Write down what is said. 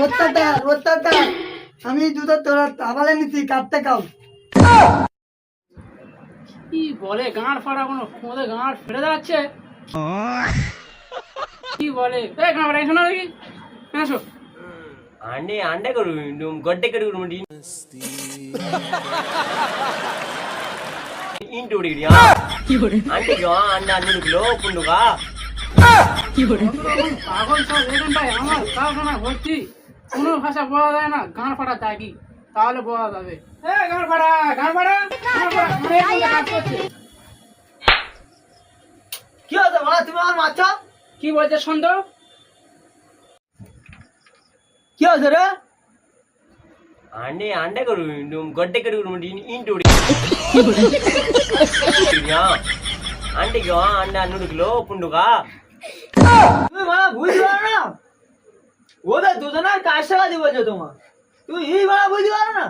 অত্যাচার অত্যাচার আমি জুতো তোরা আবালে নিছি কাটতে খাও কি বলে গাঁড় ফাড়া কোনো কোমরে গাঁড় ফেটে যাচ্ছে? কি বলে? এই গাঁড় ফাড়া শোনা দেখি। আসো அண்டே அண்டை கடுவு நம் கொட்டை கடுவு முடி இன்ட்டு ஓடிக்கிறியா அண்டைக்கோ அண்ணா அண்ணு கிலோ புண்ணுக்கா பாகல் சார் வேணும் பாய் ஆமா சாகனா ஒட்டி কোনো ভাষা বোঝা যায় না গান ফাটা থাকি তাহলে বোঝা যাবে গান ফাটা গান ফাটা কি হচ্ছে বলা তুমি আমার মারছ কি বলছে সন্ত কি হচ্ছে রে அண்டே அண்டை கடுவிடும் கொட்டை கடுவிடும் ஈண்டு அண்டைக்கோ அண்டை அன்னுடுக்கலோ புண்டுக்கா ওদের দুজনের কাজ সেবা দিব তোমার। তুমি এই মারা বুঝতে পারো না?